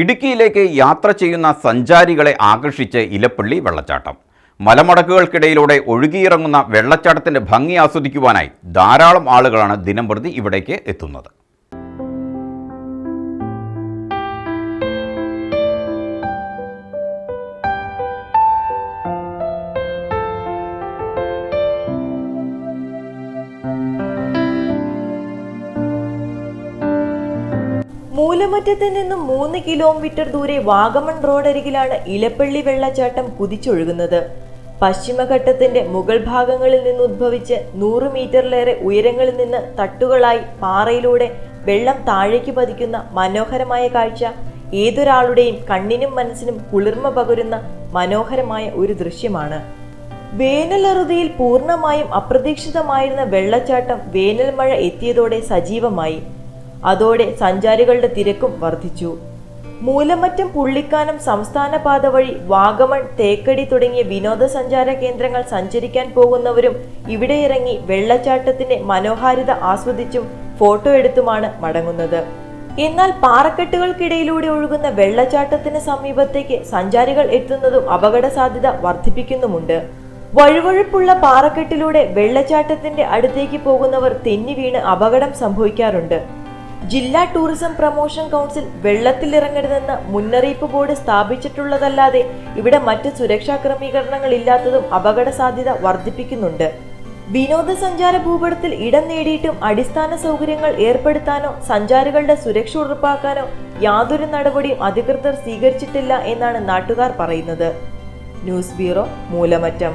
ഇടുക്കിയിലേക്ക് യാത്ര ചെയ്യുന്ന സഞ്ചാരികളെ ആകർഷിച്ച് ഇലപ്പള്ളി വെള്ളച്ചാട്ടം. മലമടക്കുകൾക്കിടയിലൂടെ ഒഴുകിയിറങ്ങുന്ന വെള്ളച്ചാട്ടത്തിന്റെ ഭംഗി ആസ്വദിക്കുവാനായി ധാരാളം ആളുകളാണ് ദിനംപ്രതി ഇവിടേക്ക് എത്തുന്നത്. മൂലമറ്റത്ത് നിന്നും മൂന്ന് കിലോമീറ്റർ ദൂരെ വാഗമൺ റോഡരികിലാണ് ഇലപ്പള്ളി വെള്ളച്ചാട്ടം കുതിച്ചൊഴുകുന്നത്. പശ്ചിമഘട്ടത്തിന്റെ മുകൾ ഭാഗങ്ങളിൽ നിന്ന് ഉദ്ഭവിച്ച് നൂറ് മീറ്ററിലേറെ ഉയരങ്ങളിൽ നിന്ന് തട്ടുകളായി പാറയിലൂടെ വെള്ളം താഴേക്ക് പതിക്കുന്ന മനോഹരമായ കാഴ്ച ഏതൊരാളുടെയും കണ്ണിനും മനസ്സിനും കുളിർമ പകരുന്ന മനോഹരമായ ഒരു ദൃശ്യമാണ്. വേനലറുതിയിൽ പൂർണമായും അപ്രതീക്ഷിതമായിരുന്ന വെള്ളച്ചാട്ടം വേനൽ മഴ എത്തിയതോടെ സജീവമായി. അതോടെ സഞ്ചാരികളുടെ തിരക്കും വർദ്ധിച്ചു. മൂലമറ്റം പുള്ളിക്കാനം സംസ്ഥാന പാത വഴി വാഗമൺ തേക്കടി തുടങ്ങിയ വിനോദസഞ്ചാര കേന്ദ്രങ്ങൾ സഞ്ചരിക്കാൻ പോകുന്നവരും ഇവിടെ ഇറങ്ങി വെള്ളച്ചാട്ടത്തിന്റെ മനോഹാരിത ആസ്വദിച്ചും ഫോട്ടോ എടുത്തുമാണ് മടങ്ങുന്നത്. എന്നാൽ പാറക്കെട്ടുകൾക്കിടയിലൂടെ ഒഴുകുന്ന വെള്ളച്ചാട്ടത്തിന് സമീപത്തേക്ക് സഞ്ചാരികൾ എത്തുന്നതും അപകട സാധ്യത വർദ്ധിപ്പിക്കുന്നുമുണ്ട്. വഴുവഴുപ്പുള്ള പാറക്കെട്ടിലൂടെ വെള്ളച്ചാട്ടത്തിന്റെ അടുത്തേക്ക് പോകുന്നവർ തെന്നി വീണ് അപകടം സംഭവിക്കാറുണ്ട്. ജില്ലാ ടൂറിസം പ്രൊമോഷൻ കൗൺസിൽ വെള്ളത്തിലിറങ്ങരുതെന്ന് മുന്നറിയിപ്പ് ബോർഡ് സ്ഥാപിച്ചിട്ടുള്ളതല്ലാതെ ഇവിടെ മറ്റ് സുരക്ഷാ ക്രമീകരണങ്ങൾ ഇല്ലാത്തതും അപകട സാധ്യത വർദ്ധിപ്പിക്കുന്നുണ്ട്. വിനോദസഞ്ചാര ഭൂപടത്തിൽ ഇടം നേടിയിട്ടും അടിസ്ഥാന സൗകര്യങ്ങൾ ഏർപ്പെടുത്താനോ സഞ്ചാരികളുടെ സുരക്ഷ ഉറപ്പാക്കാനോ യാതൊരു നടപടിയും അധികൃതർ സ്വീകരിച്ചിട്ടില്ല എന്നാണ് നാട്ടുകാർ പറയുന്നത്. News bureau Moolamattom.